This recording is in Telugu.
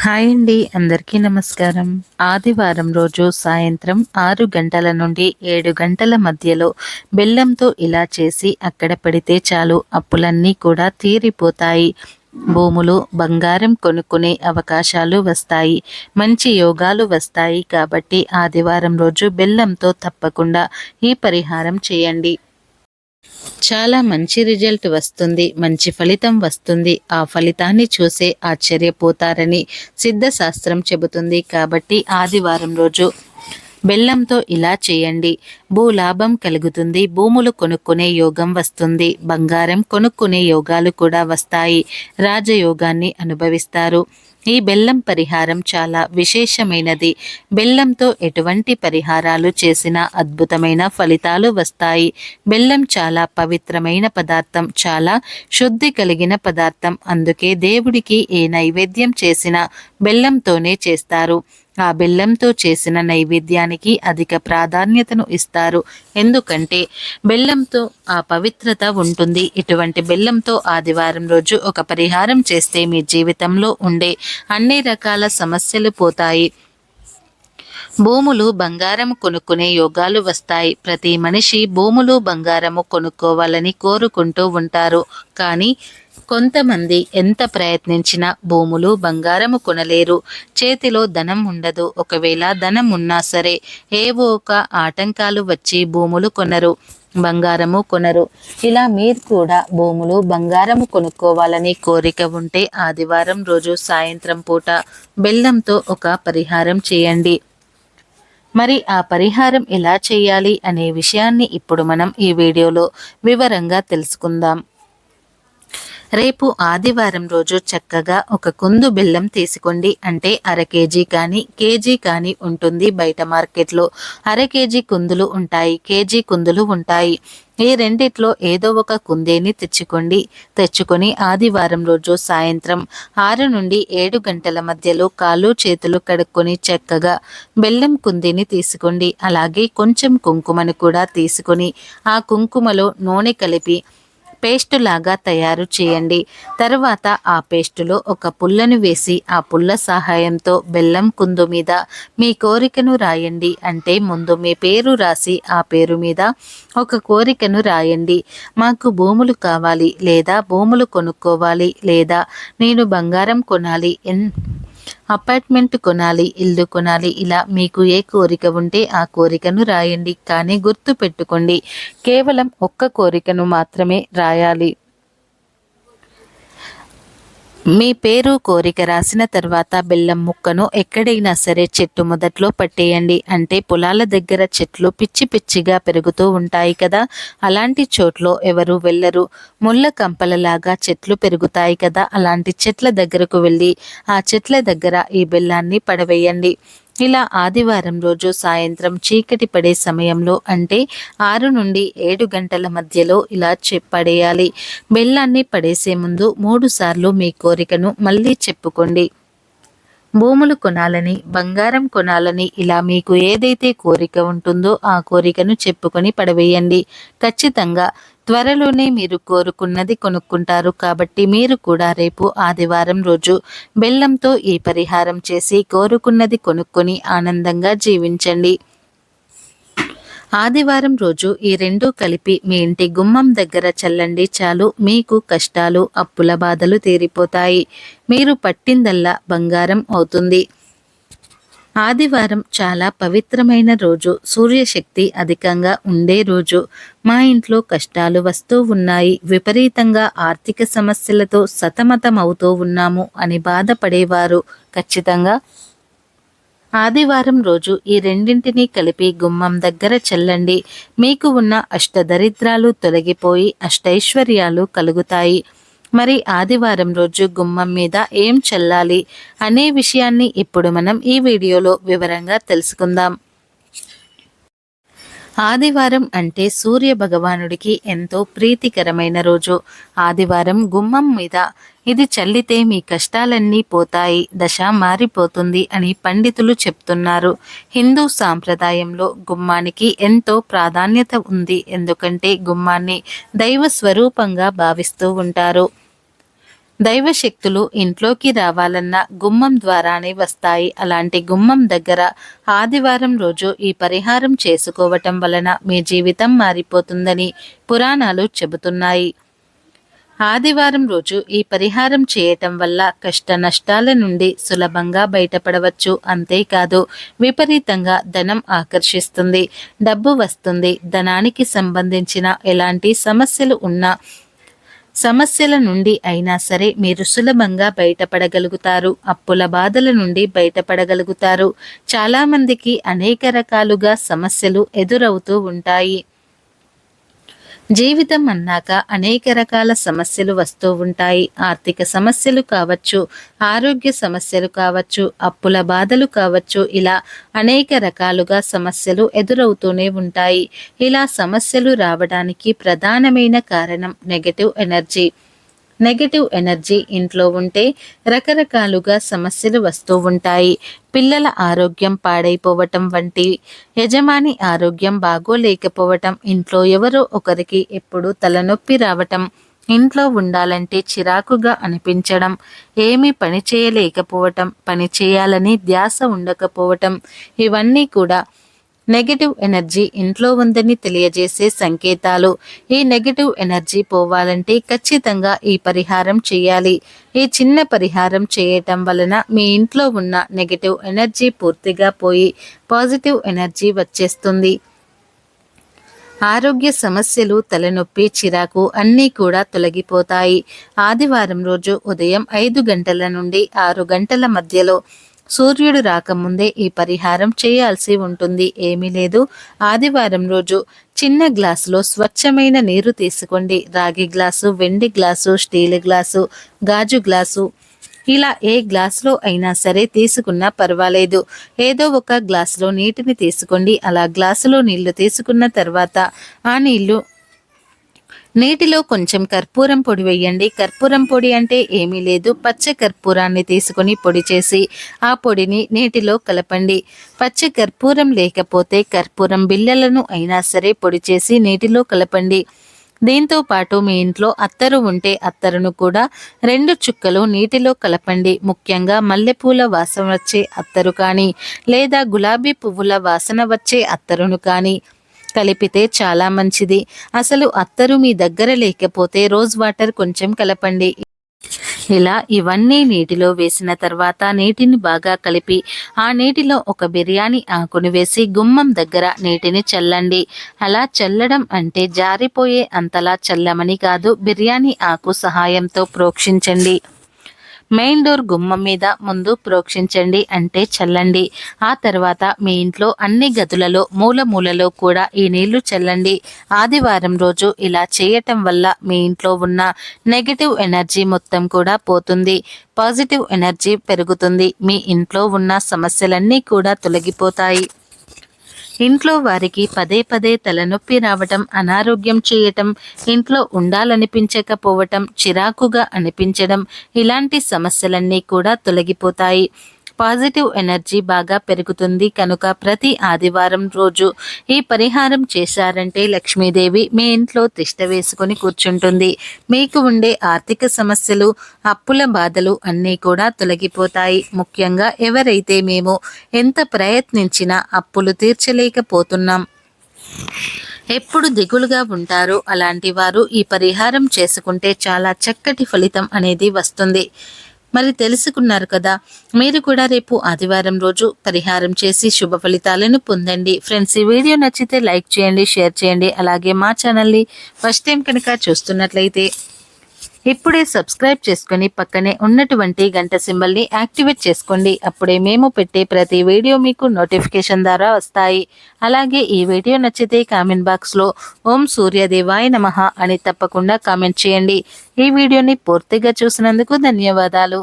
హాయ్ అండి అందరికీ నమస్కారం. ఆదివారం రోజు సాయంత్రం ఆరు గంటల నుండి ఏడు గంటల మధ్యలో బెల్లంతో ఇలా చేసి అక్కడ పెడితే చాలు అప్పులన్నీ కూడా తీరిపోతాయి. భూములు బంగారం కొనుక్కునే అవకాశాలు వస్తాయి. మంచి యోగాలు వస్తాయి కాబట్టి ఆదివారం రోజు బెల్లంతో తప్పకుండా ఈ పరిహారం చేయండి. చాలా మంచి రిజల్ట్ వస్తుంది మంచి ఫలితం వస్తుంది. ఆ ఫలితాన్ని చూసే ఆశ్చర్యపోతారని సిద్ధశాస్త్రం చెబుతుంది. కాబట్టి ఆదివారం రోజు బెల్లంతో ఇలా చేయండి. భూలాభం కలుగుతుంది భూములు కొనుక్కునే యోగం వస్తుంది బంగారం కొనుక్కునే యోగాలు కూడా వస్తాయి. రాజయోగాన్ని అనుభవిస్తారు. ఈ బెల్లం పరిహారం చాలా విశేషమైనది. బెల్లంతో ఎటువంటి పరిహారాలు చేసినా అద్భుతమైన ఫలితాలు వస్తాయి. బెల్లం చాలా పవిత్రమైన పదార్థం చాలా శుద్ధి కలిగిన పదార్థం. అందుకే దేవుడికి ఏ నైవేద్యం చేసినా బెల్లంతోనే చేస్తారు. ఆ బెల్లంతో చేసిన నైవేద్యానికి అధిక ప్రాధాన్యతను ఇస్తారు. ఎందుకంటే బెల్లంతో ఆ పవిత్రత ఉంటుంది. ఇటువంటి బెల్లంతో ఆదివారం రోజు ఒక పరిహారం చేస్తే మీ జీవితంలో ఉండే అన్ని రకాల సమస్యలు పోతాయి. భూములు బంగారం కొనుక్కునే యోగాలు వస్తాయి. ప్రతి మనిషి భూములు బంగారము కొనుక్కోవాలని కోరుకుంటూ ఉంటారు. కానీ కొంతమంది ఎంత ప్రయత్నించినా భూములు బంగారము కొనలేరు. చేతిలో ధనం ఉండదు. ఒకవేళ ధనం ఉన్నా సరే ఏవో ఒక ఆటంకాలు వచ్చి భూములు కొనరు బంగారము కొనరు. ఇలా మీరు కూడా భూములు బంగారము కొనుక్కోవాలని కోరిక ఉంటే ఆదివారం రోజు సాయంత్రం పూట బెల్లంతో ఒక పరిహారం చేయండి. మరి ఆ పరిహారం ఎలా చేయాలి అనే విషయాన్ని ఇప్పుడు మనం ఈ వీడియోలో వివరంగా తెలుసుకుందాం. రేపు ఆదివారం రోజు చక్కగా ఒక కుందు బెల్లం తీసుకోండి. అంటే అర కేజీ కానీ కేజీ కానీ ఉంటుంది బయట మార్కెట్లో. అర కేజీ కుందులు ఉంటాయి కేజీ కుందులు ఉంటాయి. ఈ రెండిట్లో ఏదో ఒక కుందేని తెచ్చుకోండి. తెచ్చుకొని ఆదివారం రోజు సాయంత్రం ఆరు నుండి ఏడు గంటల మధ్యలో కాళ్ళు చేతులు కడుక్కొని చక్కగా బెల్లం కుందేని తీసుకోండి. అలాగే కొంచెం కుంకుమను కూడా తీసుకొని ఆ కుంకుమలో నూనె కలిపి పేస్ట్ లాగా తయారు చేయండి. తర్వాత ఆ పేస్టులో ఒక పుల్లను వేసి ఆ పుల్ల సహాయంతో బెల్లం కుందు మీద మీ కోరికను రాయండి. అంటే ముందు మీ పేరు రాసి ఆ పేరు మీద ఒక కోరికను రాయండి. మాకు భూములు కావాలి లేదా భూములు కొనుక్కోవాలి లేదా నేను బంగారం కొనాలి ఎన్ అపార్ట్మెంట్ కొనాలి ఇల్లు కొనాలి ఇలా మీకు ఏ కోరిక ఉంటే ఆ కోరికను రాయండి. కానీ గుర్తు పెట్టుకోండి కేవలం ఒక్క కోరికను మాత్రమే రాయాలి. మీ పేరు కోరిక రాసిన తర్వాత బెల్లం ముక్కను ఎక్కడైనా సరే చెట్టు మొదట్లో పట్టేయండి. అంటే పొలాల దగ్గర చెట్లు పిచ్చి పిచ్చిగా పెరుగుతూ ఉంటాయి కదా. అలాంటి చోట్లో ఎవరు వెళ్ళరు. ముళ్ళ కంపలలాగా చెట్లు పెరుగుతాయి కదా. అలాంటి చెట్ల దగ్గరకు వెళ్ళి ఆ చెట్ల దగ్గర ఈ బెల్లాన్ని పడవేయండి. ఇలా ఆదివారం రోజు సాయంత్రం చీకటి పడే సమయంలో అంటే ఆరు నుండి ఏడు గంటల మధ్యలో ఇలా పడేయాలి బెల్లాన్ని పడేసే ముందు మూడు సార్లు మీ కోరికను మళ్ళీ చెప్పుకోండి. భూములు కొనాలని బంగారం కొనాలని ఇలా మీకు ఏదైతే కోరిక ఉంటుందో ఆ కోరికను చెప్పుకొని పడవేయండి. ఖచ్చితంగా త్వరలోనే మీరు కోరుకున్నది కొనుక్కుంటారు కాబట్టి మీరు కూడా రేపు ఆదివారం రోజు బెల్లంతో ఈ పరిహారం చేసి కోరుకున్నది కొనుక్కొని ఆనందంగా జీవించండి. ఆదివారం రోజు ఈ రెండూ కలిపి మీ ఇంటి గుమ్మం దగ్గర చల్లండి చాలు మీకు కష్టాలు అప్పుల బాధలు తీరిపోతాయి. మీరు పట్టిందల్లా బంగారం అవుతుంది. ఆదివారం చాలా పవిత్రమైన రోజు సూర్యశక్తి అధికంగా ఉండే రోజు. మా ఇంట్లో కష్టాలు వస్తూ ఉన్నాయి విపరీతంగా ఆర్థిక సమస్యలతో సతమతమవుతూ ఉన్నాము అని బాధపడేవారు. ఖచ్చితంగా ఆదివారం రోజు ఈ రెండింటినీ కలిపి గుమ్మం దగ్గర చెల్లండి. మీకు ఉన్న అష్టదరిద్రాలు తొలగిపోయి అష్టైశ్వర్యాలు కలుగుతాయి. మరి ఆదివారం రోజు గుమ్మం మీద ఏం చల్లాలి? అనే విషయాన్ని ఇప్పుడు మనం ఈ వీడియోలో వివరంగా తెలుసుకుందాం. ఆదివారం అంటే సూర్య భగవానుడికి ఎంతో ప్రీతికరమైన రోజు. ఆదివారం గుమ్మం మీద ఇది చల్లితే మీ కష్టాలన్నీ పోతాయి దశ మారిపోతుంది అని పండితులు చెప్తున్నారు. హిందూ సాంప్రదాయంలో గుమ్మానికి ఎంతో ప్రాధాన్యత ఉంది. ఎందుకంటే గుమ్మాన్ని దైవ స్వరూపంగా భావిస్తూ ఉంటారు. దైవశక్తులు ఇంట్లోకి రావాలన్నా గుమ్మం ద్వారానే వస్తాయి. అలాంటి గుమ్మం దగ్గర ఆదివారం రోజు ఈ పరిహారం చేసుకోవటం వలన మీ జీవితం మారిపోతుందని పురాణాలు చెబుతున్నాయి. ఆదివారం రోజు ఈ పరిహారం చేయటం వల్ల కష్ట నష్టాల నుండి సులభంగా బయటపడవచ్చు. అంతేకాదు విపరీతంగా ధనం ఆకర్షిస్తుంది. డబ్బు వస్తుంది. ధనానికి సంబంధించిన ఎలాంటి సమస్యలు ఉన్నా సమస్యల నుండి అయినా సరే మీరు సులభంగా బయటపడగలుగుతారు. అప్పుల బాధల నుండి బయటపడగలుగుతారు. చాలామందికి అనేక రకాలుగా సమస్యలు ఎదురవుతూ ఉంటాయి. జీవితం అన్నాక అనేక రకాల సమస్యలు వస్తూ ఉంటాయి. ఆర్థిక సమస్యలు కావచ్చు ఆరోగ్య సమస్యలు కావచ్చు అప్పుల బాధలు కావచ్చు ఇలా అనేక రకాలుగా సమస్యలు ఎదురవుతూనే ఉంటాయి. ఇలా సమస్యలు రావడానికి ప్రధానమైన కారణం నెగటివ్ ఎనర్జీ నెగటివ్ ఎనర్జీ ఇంట్లో ఉంటే రకరకాలుగా సమస్యలు వస్తూ ఉంటాయి. పిల్లల ఆరోగ్యం పాడైపోవటం వంటి యజమాని ఆరోగ్యం బాగోలేకపోవటం ఇంట్లో ఎవరో ఒకరికి ఎప్పుడు తలనొప్పి రావటం ఇంట్లో ఉండాలంటే చిరాకుగా అనిపించడం ఏమీ పని చేయలేకపోవటం పని చేయాలని ధ్యాస ఉండకపోవటం ఇవన్నీ కూడా నెగటివ్ ఎనర్జీ ఇంట్లో ఉందని తెలియజేసే సంకేతాలు. ఈ నెగిటివ్ ఎనర్జీ పోవాలంటే ఖచ్చితంగా ఈ పరిహారం చేయాలి. ఈ చిన్న పరిహారం చేయటం వలన మీ ఇంట్లో ఉన్న నెగటివ్ ఎనర్జీ పూర్తిగా పోయి పాజిటివ్ ఎనర్జీ వచ్చేస్తుంది. ఆరోగ్య సమస్యలు తలనొప్పి చిరాకు అన్నీ కూడా తొలగిపోతాయి. ఆదివారం రోజు ఉదయం ఐదు గంటల నుండి ఆరు గంటల మధ్యలో సూర్యుడు రాకముందే ఈ పరిహారం చేయాల్సి ఉంటుంది. ఏమీ లేదు. ఆదివారం రోజు చిన్న గ్లాసులో స్వచ్ఛమైన నీరు తీసుకోండి. రాగి గ్లాసు వెండి గ్లాసు స్టీల్ గ్లాసు గాజు గ్లాసు. ఇలా ఏ గ్లాసులో అయినా సరే తీసుకున్నా పర్వాలేదు. ఏదో ఒక గ్లాసులో నీటిని తీసుకోండి. అలా గ్లాసులో నీళ్ళు తీసుకున్న తర్వాత ఆ నీళ్ళు నీటిలో కొంచెం కర్పూరం పొడి వేయండి. కర్పూరం పొడి అంటే ఏమీ లేదు. పచ్చ కర్పూరాన్ని తీసుకొని పొడి చేసి ఆ పొడిని నీటిలో కలపండి. పచ్చ కర్పూరం లేకపోతే కర్పూరం బిళ్ళలను అయినా సరే పొడి చేసి నీటిలో కలపండి. దీంతో పాటు మీ ఇంట్లో అత్తరు ఉంటే అత్తరును కూడా రెండు చుక్కలు నీటిలో కలపండి. ముఖ్యంగా మల్లెపూల వాసన వచ్చే అత్తరు కానీ లేదా గులాబీ పువ్వుల వాసన వచ్చే అత్తరును కానీ. కలిపితే చాలా మంచిది. అసలు అత్తరు మీ దగ్గర లేకపోతే రోజ్ వాటర్ కొంచెం కలపండి. ఇలా ఇవన్నీ నీటిలో వేసిన తర్వాత నీటిని బాగా కలిపి ఆ నీటిలో ఒక బిర్యానీ ఆకును వేసి గుమ్మం దగ్గర నీటిని చల్లండి. అలా చల్లడం అంటే జారిపోయే అంతలా చల్లమని కాదు బిర్యానీ ఆకు సహాయంతో ప్రోక్షించండి. మెయిన్ డోర్ గుమ్మం మీద ముందు ప్రోక్షించండి అంటే చల్లండి. ఆ తర్వాత మీ ఇంట్లో అన్ని గదులలో మూల మూలలో కూడా ఈ నీళ్ళు చల్లండి. ఆదివారం రోజు ఇలా చేయటం వల్ల మీ ఇంట్లో ఉన్న నెగిటివ్ ఎనర్జీ మొత్తం కూడా పోతుంది. పాజిటివ్ ఎనర్జీ పెరుగుతుంది. మీ ఇంట్లో ఉన్న సమస్యలన్నీ కూడా తొలగిపోతాయి. ఇంట్లో వారికి పదే పదే తలనొప్పి రావటం అనారోగ్యం చేయటం ఇంట్లో ఉండాలనిపించకపోవటం చిరాకుగా అనిపించడం ఇలాంటి సమస్యలన్నీ కూడా తొలగిపోతాయి. పాజిటివ్ ఎనర్జీ బాగా పెరుగుతుంది కనుక ప్రతి ఆదివారం రోజు ఈ పరిహారం చేశారంటే లక్ష్మీదేవి మీ ఇంట్లో తిష్ట వేసుకుని కూర్చుంటుంది. మీకు ఉండే ఆర్థిక సమస్యలు అప్పుల బాధలు అన్నీ కూడా తొలగిపోతాయి. ముఖ్యంగా ఎవరైతే మేము ఎంత ప్రయత్నించినా అప్పులు తీర్చలేకపోతున్నాం. ఎప్పుడు దిగులుగా ఉంటారో అలాంటి వారు ఈ పరిహారం చేసుకుంటే చాలా చక్కటి ఫలితం అనేది వస్తుంది. మరి తెలుసుకున్నారు కదా. మీరు కూడా రేపు ఆదివారం రోజు పరిహారం చేసి శుభ ఫలితాలను పొందండి. ఫ్రెండ్స్ ఈ వీడియో నచ్చితే లైక్ చేయండి షేర్ చేయండి. అలాగే మా ఛానల్ని ఫస్ట్ టైం కనుక చూస్తున్నట్లయితే ఇప్పుడే సబ్స్క్రైబ్ చేసుకుని పక్కనే ఉన్నటువంటి గంట సింబల్ని యాక్టివేట్ చేసుకోండి. అప్పుడే మేము పెట్టే ప్రతి వీడియో మీకు నోటిఫికేషన్ ద్వారా వస్తాయి. అలాగే ఈ వీడియో నచ్చితే కామెంట్ బాక్స్లో ఓం సూర్యదేవాయ నమ అని తప్పకుండా కామెంట్ చేయండి. ఈ వీడియోని పూర్తిగా చూసినందుకు ధన్యవాదాలు.